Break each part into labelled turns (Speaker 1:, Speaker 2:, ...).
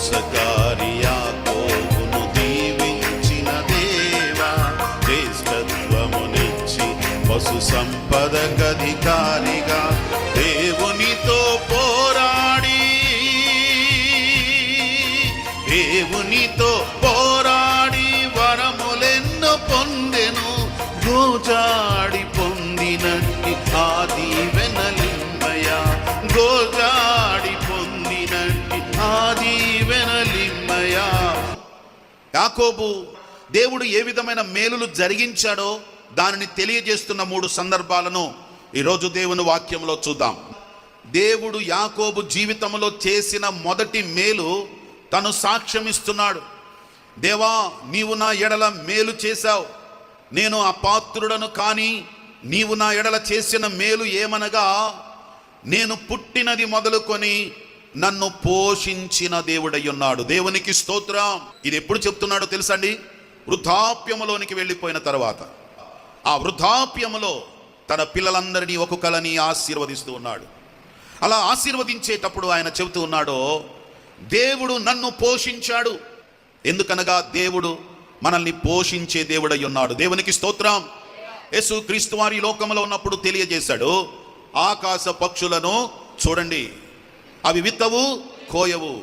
Speaker 1: మోసకారి యాకోబును దీవించిన దేవా జ్యేష్ఠత్వమునిచ్చి పశు సంపదకధికారిగా దేవునితో పోరాడి. దేవునితో పోరాడి వరములెన్నో పొందెను గోజాడి యాకోబు దేవుడు ఏ విధమైన మేలులు జరిగించాడో దానిని తెలియజేస్తున్న మూడు సందర్భాలను ఈరోజు దేవుని వాక్యంలో చూద్దాం. దేవుడు యాకోబు జీవితంలో చేసిన మొదటి మేలు తను సాక్ష్యమిస్తున్నాడు. దేవా నీవు నా ఎడల మేలు చేశావు. నేను అపాత్రుడను కానీ నీవు నా ఎడల చేసిన మేలు ఏమనగా నేను పుట్టినది మొదలుకొని నన్ను పోషించిన దేవుడై ఉన్నాడు దేవునికి స్తోత్రం. ఇది ఎప్పుడు చెప్తున్నాడో తెలుసండి? వృద్ధాప్యములోనికి వెళ్ళిపోయిన తర్వాత. ఆ వృద్ధాప్యములో తన పిల్లలందరినీ ఒక్కొక్కలని ఆశీర్వదిస్తూ ఉన్నాడు. అలా ఆశీర్వదించేటప్పుడు ఆయన చెబుతూ ఉన్నాడో దేవుడు నన్ను పోషించాడు. ఎందుకనగా దేవుడు మనల్ని పోషించే దేవుడై ఉన్నాడు దేవునికి స్తోత్రం. యేసు క్రీస్తు వారి లోకంలో ఉన్నప్పుడు తెలియజేశాడు ఆకాశ పక్షులను చూడండి అవి విత్తవు కోయవు.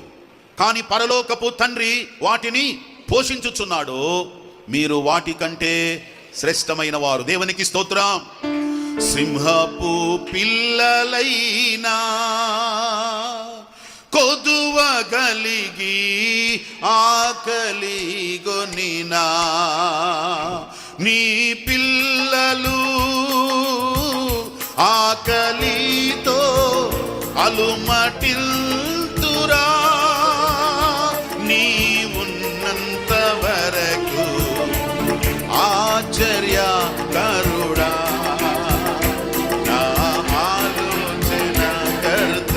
Speaker 1: కానీ పరలోకపు తండ్రి వాటిని పోషించుచున్నాడు. మీరు వాటి కంటే శ్రేష్టమైన వారు. దేవునికి స్తోత్రం. సింహపు పిల్లలైనా కొదువగలిగి ఆకలిగొనినా నీ పిల్లలు ఆకలి అలుమటిల్తురా నీ ఉన్నంత వరకు ఆశ్చర్య కరుడా. నా ఆలోచన కర్త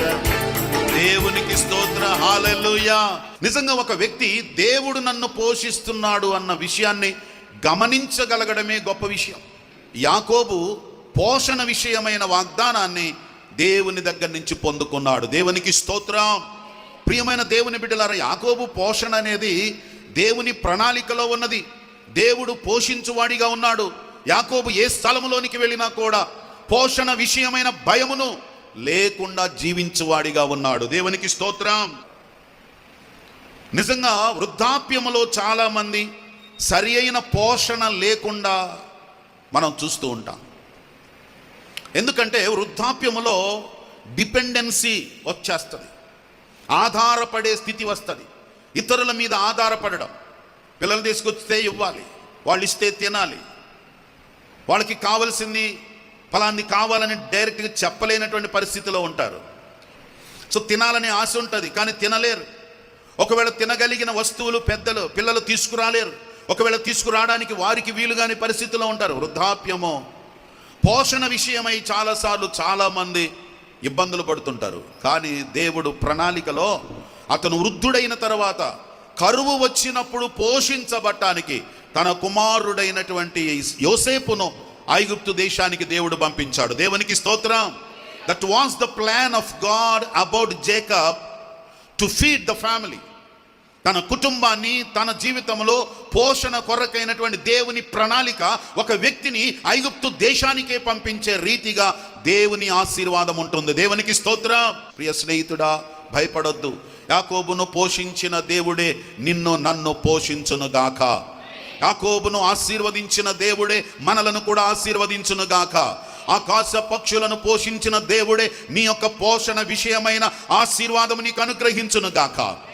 Speaker 1: దేవునికి స్తోత్ర హాలలుయా నిజంగా ఒక వ్యక్తి దేవుడు నన్ను పోషిస్తున్నాడు అన్న విషయాన్ని గమనించగలగడమే గొప్ప విషయం. యాకోబు పోషణ విషయమైన వాగ్దానాన్ని దేవుని దగ్గర నుంచి పొందుకున్నాడు. దేవునికి స్తోత్రం. ప్రియమైన దేవుని బిడ్డలారా యాకోబు పోషణ అనేది దేవుని ప్రణాళికలో ఉన్నది. దేవుడు పోషించువాడిగా ఉన్నాడు. యాకోబు ఏ స్థలంలోనికి వెళ్ళినా కూడా పోషణ విషయమైన భయమును లేకుండా జీవించువాడిగా ఉన్నాడు. దేవునికి స్తోత్రం. నిజంగా వృద్ధాప్యములో చాలామంది సరి అయిన పోషణ లేకుండా మనం చూస్తూ ఉంటాం. ఎందుకంటే వృద్ధాప్యములో డిపెండెన్సీ వచ్చేస్తుంది. ఆధారపడే స్థితి వస్తుంది. ఇతరుల మీద ఆధారపడడం. పిల్లలు తీసుకొస్తే ఇవ్వాలి. వాళ్ళు ఇస్తే తినాలి. వాళ్ళకి కావలసింది ఫలాన్ని కావాలని డైరెక్ట్గా చెప్పలేనటువంటి పరిస్థితిలో ఉంటారు. సో తినాలనే ఆశ ఉంటుంది కానీ తినలేరు. ఒకవేళ తినగలిగిన వస్తువులు పెద్దలు పిల్లలు తీసుకురాలేరు. ఒకవేళ తీసుకురావడానికి వారికి వీలుగాని పరిస్థితిలో ఉంటారు. వృద్ధాప్యము పోషణ విషయమై చాలాసార్లు చాలామంది ఇబ్బందులు పడుతుంటారు. కానీ దేవుడు ప్రణాళికలో అతను వృద్ధుడైన తర్వాత కరువు వచ్చినప్పుడు పోషించబట్టానికి తన కుమారుడైనటువంటి యోసేపును ఐగుప్తు దేశానికి దేవుడు పంపించాడు. దేవునికి స్తోత్రం. That was the plan of God about Jacob to feed the family తన కుటుంబాన్ని తన జీవితంలో పోషణ కొరకైనటువంటి దేవుని ప్రణాళిక ఒక వ్యక్తిని ఐగుప్తు దేశానికే పంపించే రీతిగా దేవుని ఆశీర్వాదం ఉంటుంది. దేవునికి స్తోత్ర. ప్రియ స్నేహితుడా భయపడొద్దు. యాకోబును పోషించిన దేవుడే నిన్ను నన్ను పోషించును గాక యాకోబును ఆశీర్వదించిన దేవుడే మనలను కూడా ఆశీర్వదించును గాక ఆకాశ పక్షులను పోషించిన దేవుడే నీ యొక్క పోషణ విషయమైన ఆశీర్వాదము నీకు అనుగ్రహించును గాక